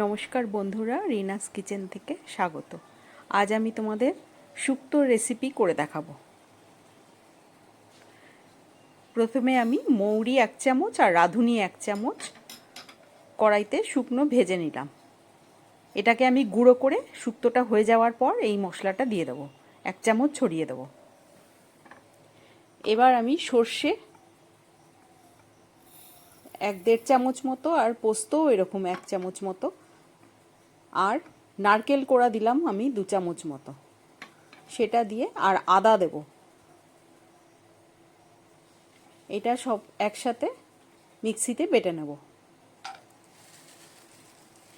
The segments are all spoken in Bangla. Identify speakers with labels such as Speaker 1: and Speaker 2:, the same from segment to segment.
Speaker 1: নমস্কার বন্ধুরা, রিনাস কিচেন থেকে স্বাগত। আজ আমি তোমাদের শুক্তো রেসিপি করে দেখাবো। প্রথমে আমি মৌরি এক চামচ আর রাঁধুনি এক চামচ কড়াইতে শুকনো ভেজে নিলাম। এটাকে আমি গুঁড়ো করে শুক্তোটা হয়ে যাওয়ার পর এই মশলাটা দিয়ে দেবো। এক চামচ ছড়িয়ে দেবো। এবার আমি সর্ষে এক দেড় চামচ মতো আর পোস্ত এরকম এক চামচ মতো আর নারকেল কোড়া দিলাম আমি দু চামচ মতো। সেটা দিয়ে আর আদা দেব। এটা সব একসাথে মিক্সিতে বেটে নেব।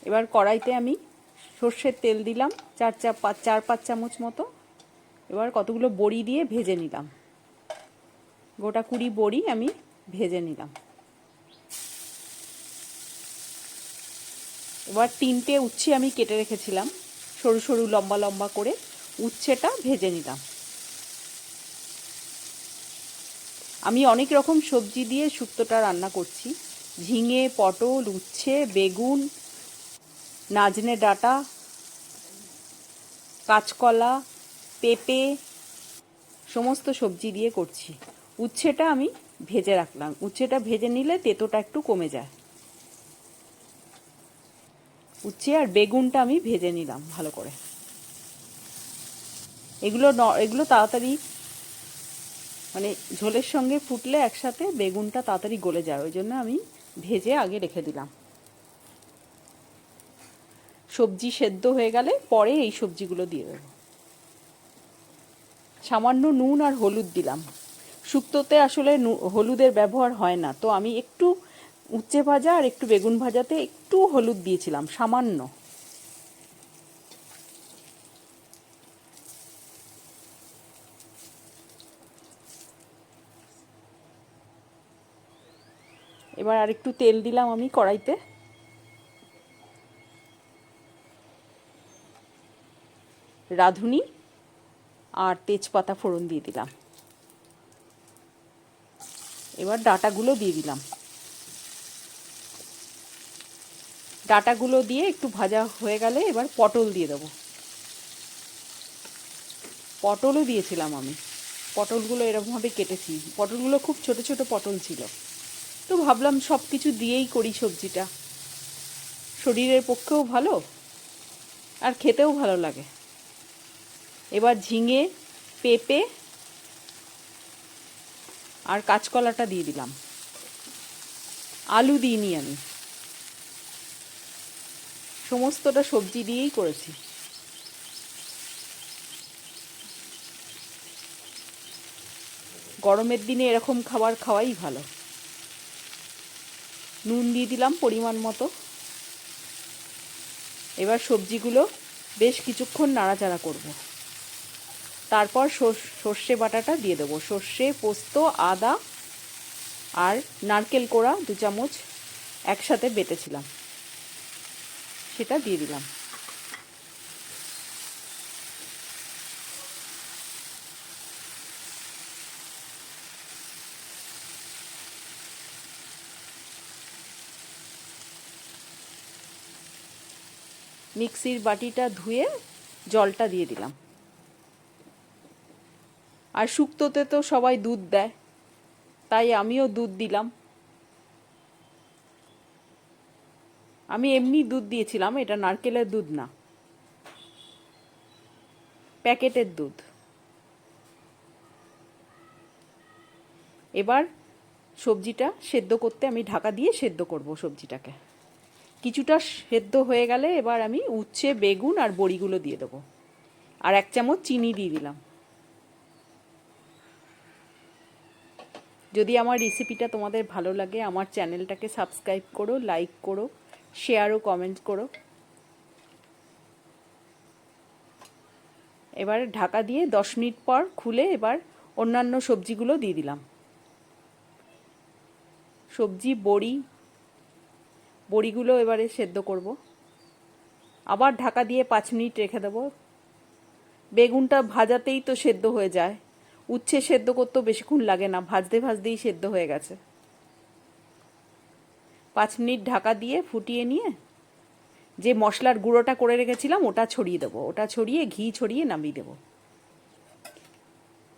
Speaker 1: এবার কড়াইতে আমি সর্ষের তেল দিলাম চার চা পাঁচ চার, পাঁচ চামচ মতো। এবার কতগুলো বড়ি দিয়ে ভেজে নিলাম। গোটা কুড়ি বড়ি আমি ভেজে নিলাম। এবার তিনটে উচ্ছে আমি কেটে রেখেছিলাম। সরু সরু, লম্বা লম্বা করে উচ্ছেটা ভেজে নিলাম। আমি অনেক রকম সবজি দিয়ে শুক্তোটা রান্না করছি। ঝিঙে, পটল, উচ্ছে, বেগুন, নাজনে ডাটা, কাঁচকলা, পেঁপে, সমস্ত সবজি দিয়ে করছি। উচ্ছেটা আমি ভেজে রাখলাম। উচ্ছেটা ভেজে নিলে তেতোটা একটু কমে যায়। উচ্ছে আর বেগুনটা আমি ভেজে নিলাম ভালো করে। এগুলো এগুলো তাড়াতাড়ি মানে ঝোলের সঙ্গে ফুটলে একসাথে বেগুনটা তাড়াতাড়ি গলে যায়, ওই জন্য আমি ভেজে আগে রেখে দিলাম। সবজি সেদ্ধ হয়ে গেলে পরে এই সবজিগুলো দিয়ে দেবো। সামান্য নুন আর হলুদ দিলাম। শুক্তোতে আসলে হলুদের ব্যবহার হয় না, তো আমি একটু উচ্ছে ভাজা আর একটু বেগুন ভাজাতে একটু হলুদ দিয়েছিলাম, সামান্য। এবার আর একটু তেল দিলাম আমি কড়াইতে। রাঁধুনি আর তেজপাতা ফোড়ন দিয়ে দিলাম। এবার ডাটাগুলো দিয়ে দিলাম। ডাটাগুলো দিয়ে একটু ভাজা হয়ে গেলে এবার পটল দিয়ে দেবো। পটলও দিয়েছিলাম আমি। পটলগুলো এরকমভাবে কেটেছি। পটলগুলো খুব ছোট ছোট পটল ছিল। তো ভাবলাম সব কিছু দিয়েই করি সবজিটা। শরীরের পক্ষেও ভালো আর খেতেও ভালো লাগে। এবার ঝিঙে, পেঁপে আর কাঁচকলাটা দিয়ে দিলাম। আলু দিইনি আমি। সমস্তটা সবজি দিয়েই করেছি। গরমের দিনে এরকম খাবার খাওয়াই ভালো। নুন দিয়ে দিলাম পরিমাণ মতো। এবার সবজিগুলো বেশ কিছুক্ষণ নাড়াচাড়া করব। তারপর সর্ষে বাটাটা দিয়ে দেবো। সর্ষে, পোস্ত, আদা আর নারকেল কোড়া দু চামচ একসাথে বেটেছিলাম। সেটা দিয়ে দিলাম। মিক্সির বাটিটা ধুয়ে জলটা দিয়ে দিলাম। আর শুক্তোতে তো সবাই দুধ দেয়, তাই আমিও দুধ দিলাম। আমি এমনি দুধ দিয়েছিলাম, এটা নারকেলের দুধ না। প্যাকেটের দুধ। এবার সবজিটা সেদ্ধ করতে আমি ঢাকা দিয়ে সেদ্ধ করব সবজিটাকে। কিছুটা সেদ্ধ হয়ে গেলে এবার আমি উচ্ছে, বেগুন আর বড়িগুলো দিয়ে দেবো। আর এক চামচ চিনি দিয়ে দিলাম। যদি আমার রেসিপিটা তোমাদের ভালো লাগে, আমার চ্যানেলটাকে সাবস্ক্রাইব করো, লাইক করো। শেয়ার ও কমেন্ট করো। এবার ঢাকা দিয়ে দশ মিনিট পর খুলে এবার অন্যান্য সবজিগুলো দিয়ে দিলাম। সবজি, বড়ি, বড়িগুলো এবারে সেদ্ধ করব। আবার ঢাকা দিয়ে পাঁচ মিনিট রেখে দেবো। বেগুনটা ভাজাতেই তো সেদ্ধ হয়ে যায়। উচ্ছে সেদ্ধ করতেও বেশিক্ষণ লাগে না, ভাজতে ভাজতেই সেদ্ধ হয়ে গেছে। পাঁচ মিনিট ঢাকা দিয়ে ফুটিয়ে নিয়ে যে মশলার গুঁড়োটা করে রেখেছিলাম, ওটা ছড়িয়ে দেবো। ওটা ছড়িয়ে, ঘি ছড়িয়ে নামিয়ে দেবো।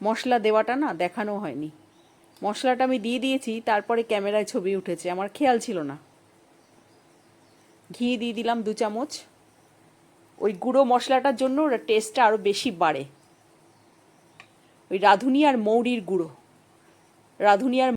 Speaker 1: মশলা দেওয়াটা না দেখানো হয়নি। মশলাটা আমি দিয়ে দিয়েছি, তারপরে ক্যামেরায় ছবি উঠেছে। আমার খেয়াল ছিল না। ঘি দিয়ে দিলাম দু চামচ। ওই গুঁড়ো মশলাটার জন্য ওর টেস্টটা আরও বেশি বাড়ে। ওই রাঁধুনি আর মৌরির গুঁড়ো। রাঁধুনি আর